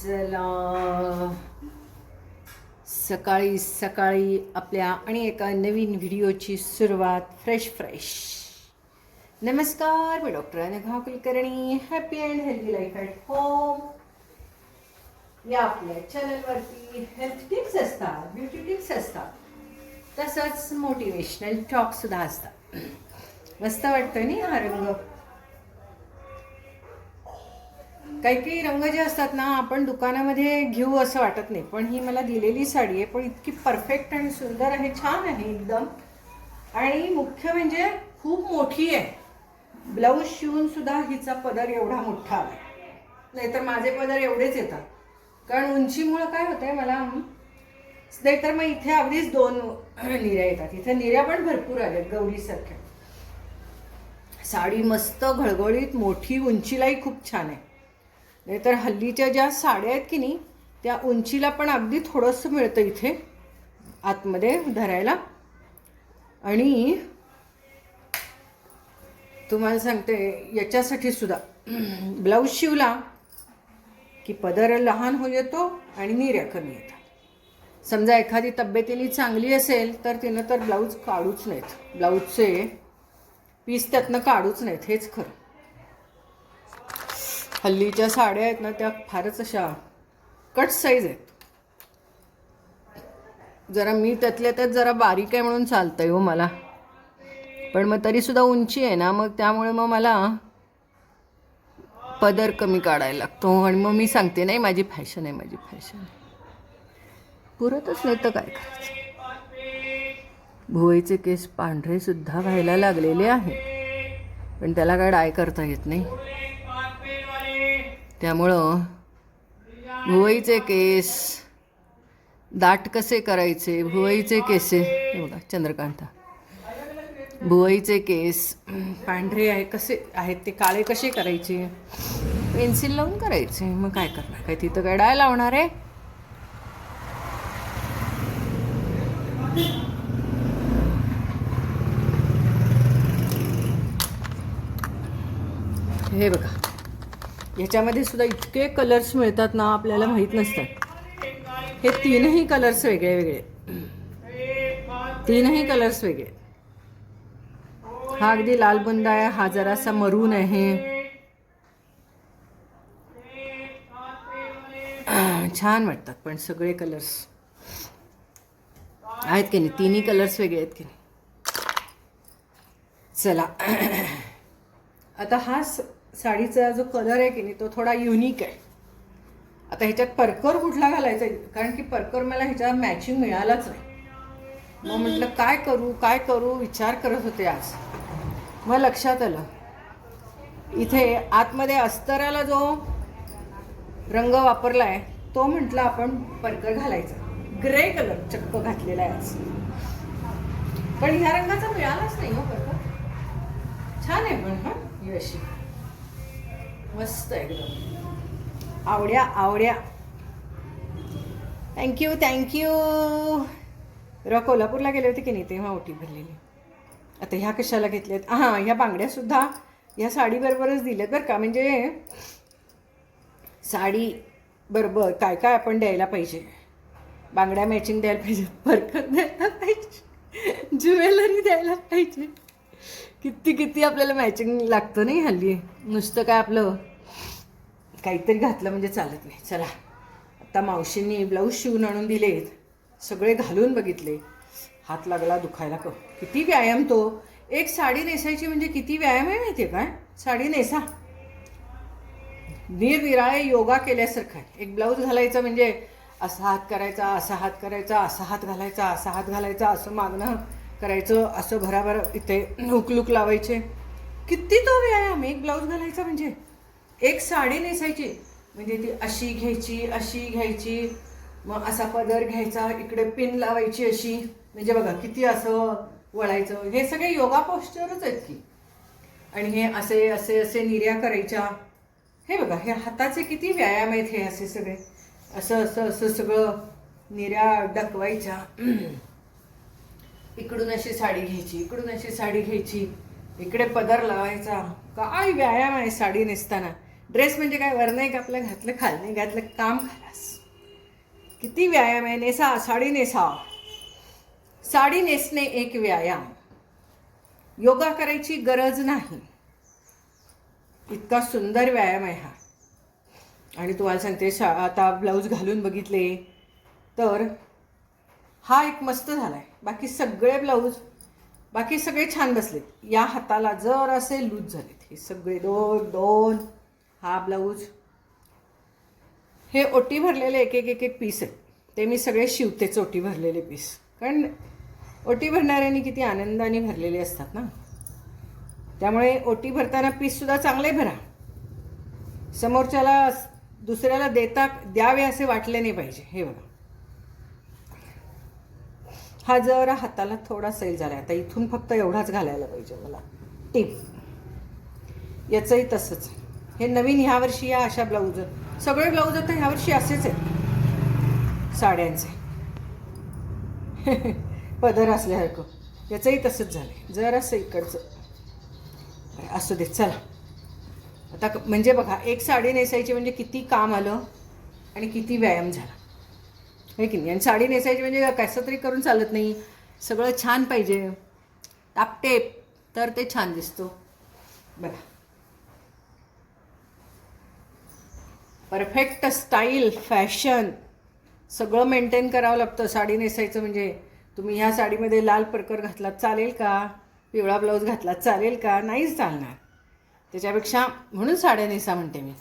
चला. सकाळी सकाळी आपल्या आणि एका नवीन व्हिडिओची सुरुवात फ्रेश फ्रेश नमस्कार मी doctor Anagha Kulkarni. Happy and healthy life at home या आपल्या चॅनलवरती हेल्थ टिप्स असतात ब्युटी टिप्स असतात. तसंच मोटिवेशनल टॉक सुद्धा असतात. मस्त वाटतं नाही हा रंग? काही काही रंग जे असतात ना आपण दुकानामध्ये घेऊ असं वाटत नाही. पण ही मला दिलेली साडी आहे. पण इतकी परफेक्ट आणि सुंदर आहे छान आहे एकदम. आणि मुख्य म्हणजे खूप मोठी आहे. ब्लाऊज शिवून सुद्धा हिचा पदर एवढा मोठा आहे. नाहीतर माझे पदर एवढेच येतात. कारण उंचीमुळं काय होतंय मला नाहीतर मग इथे अगदीच दोन निऱ्या येतात. इथे निऱ्या पण भरपूर आल्यात गौरीसारख्या. साडी मस्त घळघळीत मोठी उंचीलाही खूप छान आहे. नाहीतर हल्लीच्या ज्या साड्या आहेत की नाही त्या उंचीला पण अगदी थोडंसं मिळतं इथे आतमध्ये धरायला. आणि तुम्हाला सांगते याच्यासाठी सुद्धा ब्लाऊज शिवला की पदर लहान हो येतो आणि निर्या कमी येतात. समजा एखादी तब्येतीने चांगली असेल तर तिनं तर ब्लाऊज काढूच नाहीत ब्लाऊजचे पीस त्यातनं काढूच नाहीत हेच खरं. हल्लीच्या साड्या आहेत ना त्या फारच अशा कट साईज आहेत. जरा मी त्यातल्या त्यात जरा बारीक आहे म्हणून चालतं आहे हो मला. पण मग तरीसुद्धा उंची आहे ना मग त्यामुळे मग मला पदर कमी काढायला लागतो. आणि मग मी सांगते नाही माझी फॅशन आहे माझी फॅशन आहे. पुरतच नाही तर काय करायचं? भुवईचे केस पांढरेसुद्धा व्हायला लागलेले आहेत पण त्याला काय डाय करता येत नाही. त्यामुळं भुवईचे केस दाट कसे करायचे? भुवईचे केस? हे बघा चंद्रकांता. भुवईचे केस पांढरे आहे कसे आहेत ते काळे कसे करायचे? पेन्सिल लावून करायचे. मग काय करणार? काय तिथं काय डाय लावणार आहे? हे बघा. ह्याच्यामध्ये सुद्धा इतके कलर्स मिळतात ना आपल्याला माहीत नसतात हे तीनही कलर्स वेगळे वेगळे. तीनही कलर्स वेगळे. हा अगदी लाल बुंद आहे हा जरासा मरून आहे. छान वाटतात पण सगळे कलर्स आहेत की नाही? तिन्ही कलर्स वेगळे आहेत की नाही? चला. आता हाच साडीचा जो कलर आहे की नाही तो थोडा युनिक आहे. आता ह्याच्यात परकर कुठला घालायचा कारण की परकर मला ह्याच्या मॅचिंग मिळालाच नाही. मग म्हटलं काय करू काय करू? विचार करत होते आज. मग लक्षात आलं. इथे आतमध्ये अस्तराला जो रंग वापरला आहे तो म्हटलं आपण परकर घालायचा. ग्रे कलर चक्क घातलेला आहे आज. पण ह्या रंगाचा मिळालाच नाही हो परकर. छान आहे पण हां ही अशी. मस्त एकदम. आवड्या आवड्या. थँक्यू थँक्यू र कोल्हापूरला गेले होते की नाही? तेव्हा ओटी भरलेली. आता ह्या कशाला घेतल्यात? हां ह्या बांगड्यासुद्धा ह्या साडीबरोबरच दिल्यात बरं का. म्हणजे साडी बरोबर काय काय आपण द्यायला पाहिजे? बांगड्या मॅचिंग द्यायला पाहिजे बरकत द्यायला पाहिजे ज्वेलरी द्यायला पाहिजे. किती किती आपल्याला मॅचिंग लागतं नाही हल्ली. नुसतं काय आपलं काहीतरी घातलं म्हणजे चालत नाही. चला आता मावशींनी ब्लाऊज शिवून आणून दिलेत. सगळे घालून बघितले. हात लागला दुखायला क किती व्यायाम तो. एक साडी नेसायची म्हणजे किती व्यायाम आहे माहिती आहे काय साडी नेसा. निरनिराळे योगा केल्यासारखं. आहे एक ब्लाऊज घालायचं म्हणजे असा हात करायचा असा हात करायचा असा हात घालायचा असा हात घालायचा असं मागणं. करायचं असं भराभर इथे हुकलुक लावायचे. किती तो व्यायाम एक ब्लाऊज घालायचा म्हणजे? एक साडी नेसायची. म्हणजे ती अशी घ्यायची अशी घ्यायची. मग असा पदर घ्यायचा इकडे पिन लावायची अशी. म्हणजे बघा किती असं वळायचं. हे सगळे योगा पोस्चरच आहेत की. आणि हे असे असे असे निर्या करायच्या. हे बघा हे हाताचे किती व्यायाम आहेत हे असे सगळे. असं असं असं सगळं निर्या डकवायच्या. इकडून अशी साडी घ्यायची इकडून अशी साडी घ्यायची. इकडे पदर लावायचा. काय व्यायाम आहे साडी नेसताना. ड्रेस म्हणजे काय? वर नाही आपलं घातलं खाल नाही घातलं काम खालास किती व्यायाम आहे? नेसा साडी नेसा. साडी नेसणे एक व्यायाम. योगा करायची गरज नाही. इतका सुंदर व्यायाम आहे हा. आणि तुम्हाला सांगते शा आता ब्लाऊज घालून बघितले. तर हा एक मस्त झाला आहे बाकी सगळे ब्लाऊज बाकी सगळे छान बसलेत. या हाताला जर असे लूज झालेत. हे सगळे दोन दोन हा ब्लाऊज. हे ओटी भरलेले एक एक एक एक पीस आहेत. ते मी सगळे शिवतेच ओटी भरलेले पीस. कारण ओटी भरणाऱ्यांनी किती आनंदाने भरलेले असतात ना. त्यामुळे ओटी भरताना पीससुद्धा चांगले भरा. समोरच्याला दुसऱ्याला देता द्यावे असे वाटले नाही पाहिजे. हे बघा. हा जरा हाताला थोडा सैल झाला आता इथून फक्त एवढाच घालायला पाहिजे मला. टिप. याचंही तसंच. हे नवीन ह्या वर्षी या अशा ब्लाऊज सगळे ब्लाऊज आता ह्यावर्षी असेच आहेत. साड्यांचे. पदर असल्यासारखं याचंही तसंच झालं जरासं इकडचं. असू दे चला. आता म्हणजे बघा एक साडी नेसायची म्हणजे किती काम आलं आणि किती व्यायाम झाला. हे की नाही? आणि साडी नेसायची म्हणजे कसं तरी करून चालत नाही. सगळं छान पाहिजे. टापटेप तर ते छान दिसतो. बघा. परफेक्ट स्टाईल फॅशन सगळं मेंटेन करावं लागतं. साडी नेसायचं म्हणजे तुम्ही ह्या साडीमध्ये लाल परकर घातलात चालेल का? पिवळा ब्लाऊज घातलात चालेल का? नाहीच चालणार. त्याच्यापेक्षा म्हणून साड्या नेसा म्हणते मी.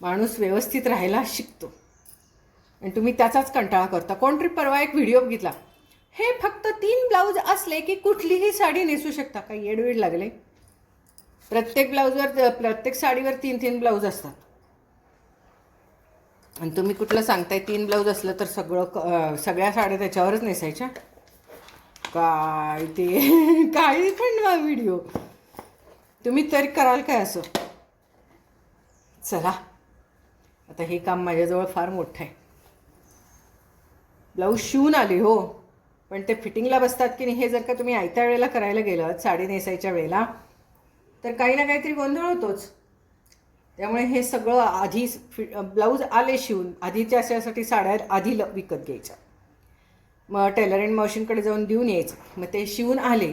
माणूस व्यवस्थित राहायला शिकतो. आणि तुम्ही त्याचाच कंटाळा करता. कोणतरी परवा एक व्हिडिओ बघितला. हे फक्त तीन ब्लाऊज असले की कुठलीही साडी नेसू शकता. काही येडवीड लागले. प्रत्येक ब्लाऊजवर प्रत्येक साडीवर तीन तीन ब्लाऊज असतात. आणि तुम्ही कुठलं सांगताय तीन ब्लाऊज असलं तर सगळं क- सगळ्या साड्या त्याच्यावरच नेसायच्या? काय ते? काही पण व्हिडिओ. तुम्ही तरी कराल काय असं? चला. आता हे काम माझ्याजवळ फार मोठं आहे. ब्लाऊज शिवून आले हो. पण ते फिटिंगला बसतात की नाही हे जर का तुम्ही आयत्या वेळेला करायला गेलं साडी नेसायच्या वेळेला तर काही ना काहीतरी गोंधळ होतोच. त्यामुळे हे सगळं आधी फि ब्लाऊज आले शिवून आधीच्या अशासाठी साड्या आधी ल विकत घ्यायच्या. मग टेलर अँड मशीनकडे जाऊन देऊन यायचं. मग ते शिवून आले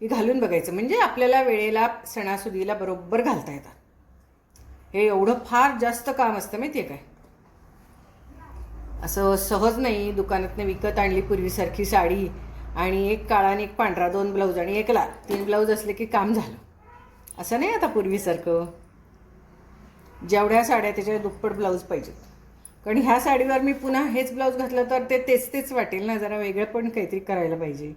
की घालून बघायचं. म्हणजे आपल्याला वेळेला सणासुदीला बरोबर घालता येतात. हे एवढं फार जास्त काम असतं माहिती आहे काय? असं सहज नाही दुकानातनं विकत आणली पूर्वीसारखी साडी आणि एक काळा आणि एक पांढरा दोन ब्लाऊज आणि एक लाल. तीन ब्लाऊज असले की काम झालं. असं नाही आता पूर्वीसारखं. जेवढ्या साड्या त्याच्या दुप्पट ब्लाऊज पाहिजेत. कारण ह्या साडीवर मी पुन्हा हेच ब्लाऊज घातलं तर ते तेच तेच वाटेल ना जरा वेगळं पण काहीतरी करायला पाहिजे.